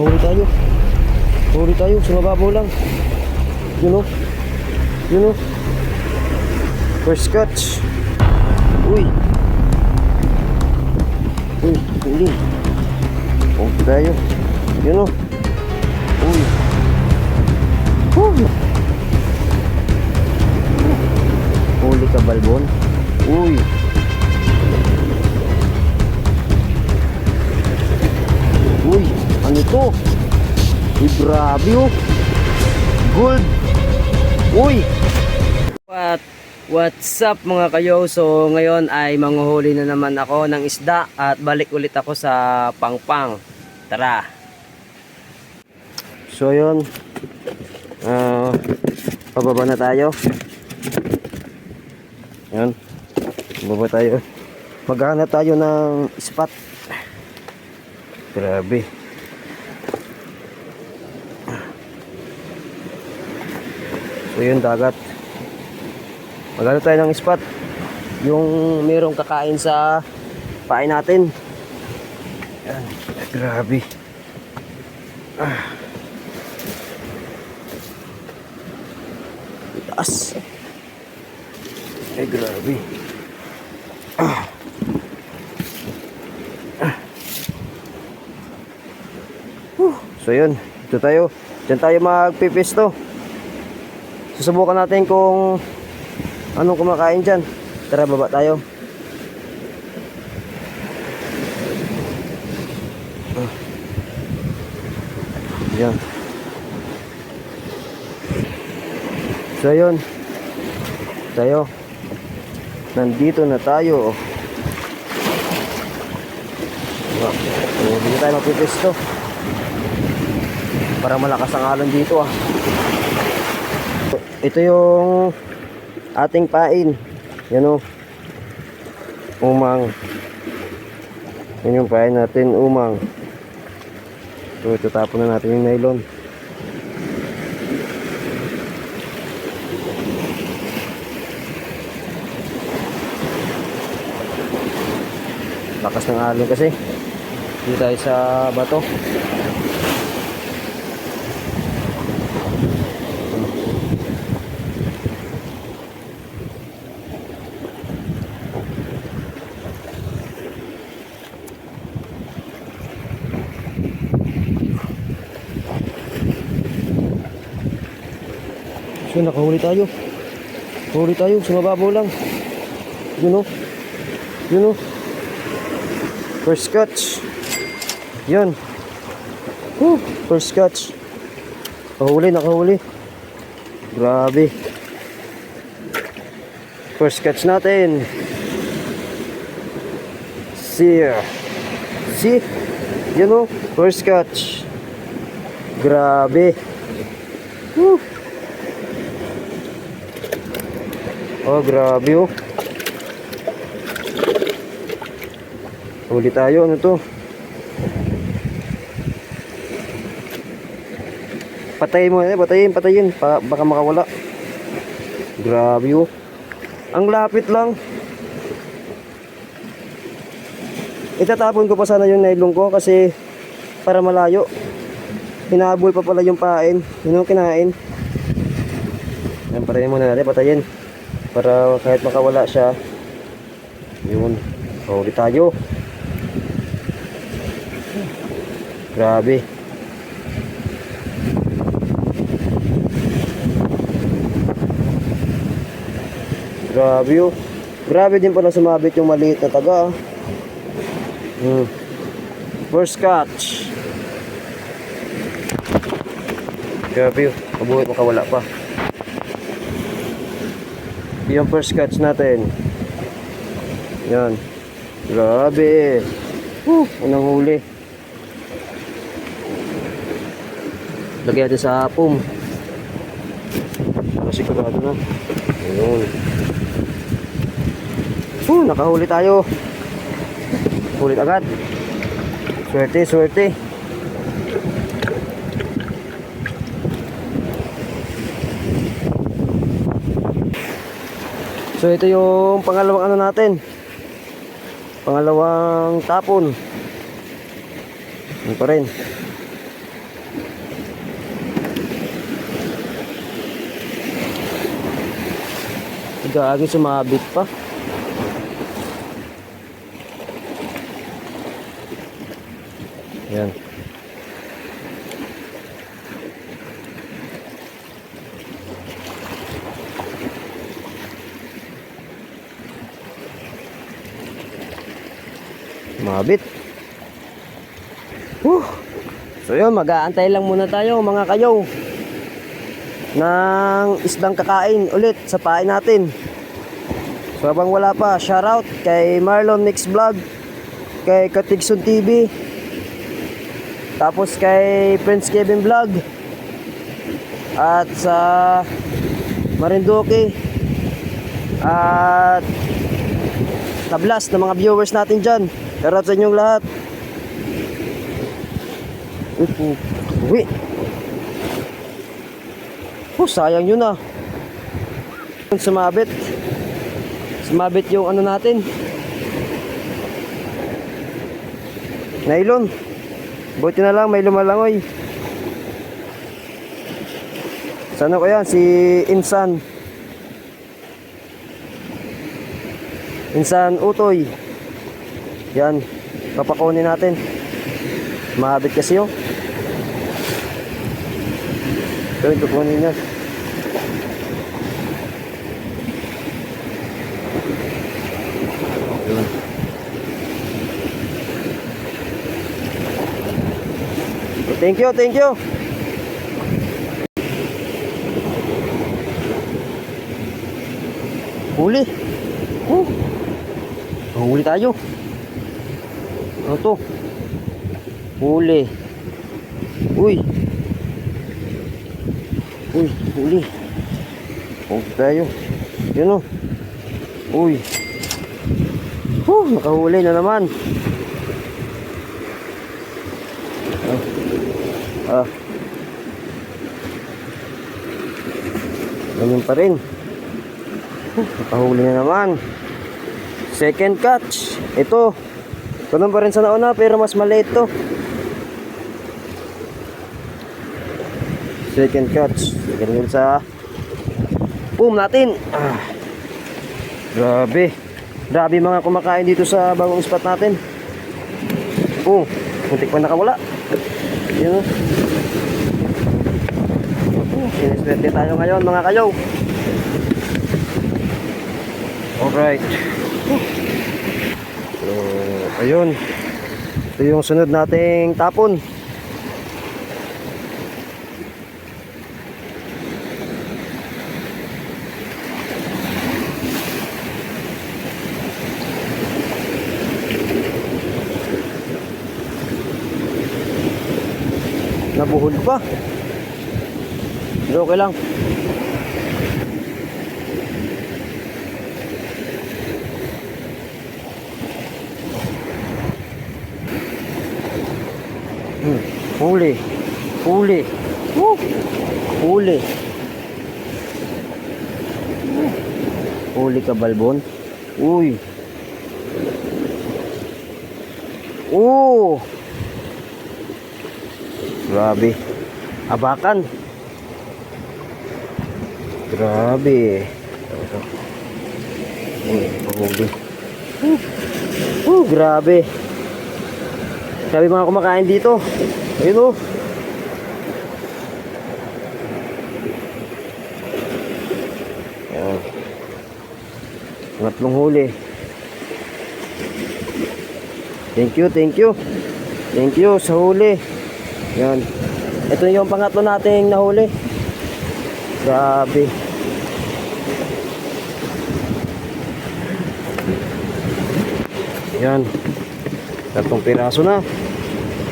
Huli tayo. Huli tayo. Sa mababaw lang. Yun o. Yun o. First catch. Uy. Uy, huli. Huli tayo. Yun o. Uy. Woo. Huli ka, Balbon. Uy. Uy, ano to? Uy, grabe oh. Gold. Uy. What? What's up mga kayo? So ngayon ay manguhuli na naman ako ng isda at balik ulit ako sa Pangpang. Tara. So yun. Ah, pababa na tayo. Yan. Pababa tayo. Maghanap tayo ng spot. Grabe. So yun dagat. Maghanap tayo ng spot. Yung merong kakain sa pain natin. Yan. Grabe. Ah. Taas. Ay grabe. Ah. So yun, ito tayo. Diyan tayo magpipisto. Susubukan natin kung anong kumakain dyan. Tara, baba tayo. Ah. Yan. So yun. Tayo. Nandito na tayo. Wow. So, dito tayo magpipisto para malakas ang alon dito ah ito yung ating pain. Yan o. Umang. Yan yung pain natin umang. So ito tapon na natin yung nylon. Lakas ng alon kasi. Dito tayo sa bato So nakahuli tayo. Huli tayo sa mababaw lang. Yun o. Yun o. First catch. Yan. Woo, first catch. Nakahuli, nakahuli. Grabe. First catch natin. See. See? Yan o. First catch. Grabe. Woo. Oh, grabe oh. Huli tayo, ano to? Patayin mo eh, patayin, patayin. Pa, baka makawala. Grabe oh. Ang lapit lang. Itatapon ko pa sana yung nylon ko kasi para malayo. Hinabol pa pala yung pain. Yun yung kinain. Yan, patayin muna natin, patayin para kahit makawala siya yun huli tayo. Grabe. Grabe oh. Grabe din pala sumabit yung maliit na taga ah. hmm. first catch. Grabe oh. Mabuhay makawala pa yung first catch natin. Yan. Grabe. Woo, unang huli. Lagyan natin sa pum. Para sigurado na. Ayun. Woo, nakahuli tayo. Huli agad. Swerte, swerte. So ito yung pangalawang ano natin. Pangalawang tapon. Ito rin. Gagi sumabit pa. Ayan. Mabit. Whew. So yun, mag-aantay lang muna tayo mga kayaw ng isdang kakain ulit sa pain natin. So habang wala pa, shoutout kay Marlon Mix Vlog, kay Katigson TV, tapos kay Prince Kevin Vlog, at sa Marinduque, at tablas ng mga viewers natin dyan. Shoutout sa inyong lahat. Uy, uwi. Oh, sayang yun ah. Sumabit. Sumabit yung ano natin. Nylon. Buti na lang may lumalangoy. Sana ko yan? Si Insan. Insan Utoy. Yan. Papakunin natin. Mahabit kasi yun. Ito, ito kunin niya. Yun. Thank you, thank you. Huli. Oh. Huli tayo. Ano to? Huli. Uy. Uy, huli. Oh, tayo. Yun oh. Uy. Huh, nakahuli na naman. Ah. Ah. Ganyan pa rin. Huh, nakahuli na naman. Second catch. Ito. Ganun pa rin sa nauna pero mas maliit to. Second catch. Ganyan sa boom natin. Ah. Grabe. Grabe mga kumakain dito sa bagong spot natin. Oh, muntik pa nakawala. Yan oh. Oh, Siniswerte tayo ngayon mga kayaw. Alright. So, ayun. Ito yung sunod nating tapon. Nabuhol pa. Okay lang. Huli. Huli. Woo. Huli. Huli ka balbon. Uy. Oh. Grabe. Abakan. Grabe. Uy, pahuli. Uh, uh, grabe. Grabe mga kumakain dito. Ayun oh. Ayan. Pangatlong huli. Thank you, thank you. Thank you sa huli. Yan. Ito yung pangatlo nating nahuli. Grabe. Yan. Tatlong piraso na.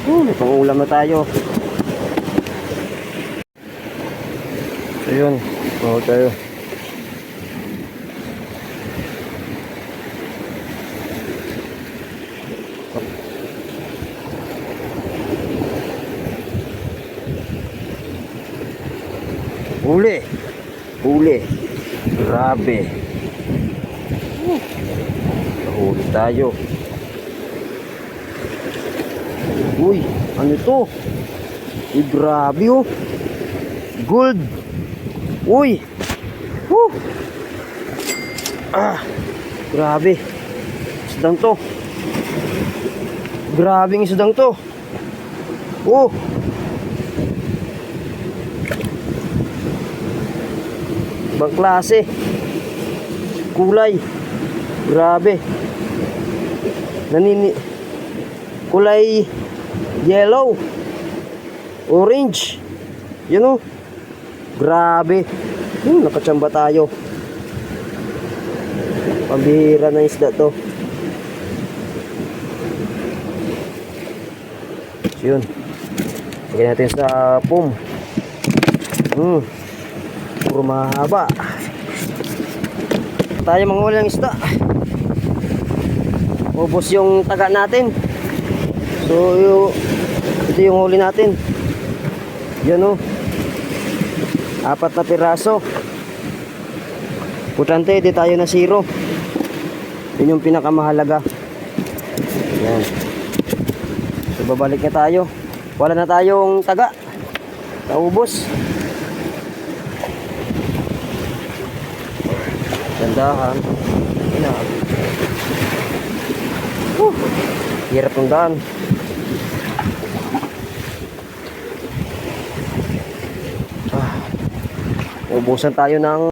Oh, may pangulam na tayo. So yun. Oo tayo. Huli. Huli. Grabe. Huli tayo. Uy, ano to? Uy, grabe oh. Gold. Uy. Woo. Ah, grabe. Isdang to. Grabing isdang to. Oh. Ibang klase. Kulay. Grabe. Nanini kulay yellow. Orange. Yun oh. Grabe. Hmm, nakachamba tayo. Pambihira na isda to. So, yun. Lagyan natin sa pum. Hmm. Puro mahaba. Tayo manghuli ng isda. Ubos yung taga natin. So, yung, ito yung huli natin. Yan o. Apat na piraso. Putante, di tayo na zero. Yun yung pinakamahalaga. Yan. So, babalik na tayo. Wala na tayong taga. Naubos. Gandahan. Ina. Uh, hirap ng daan. Ubusan tayo ng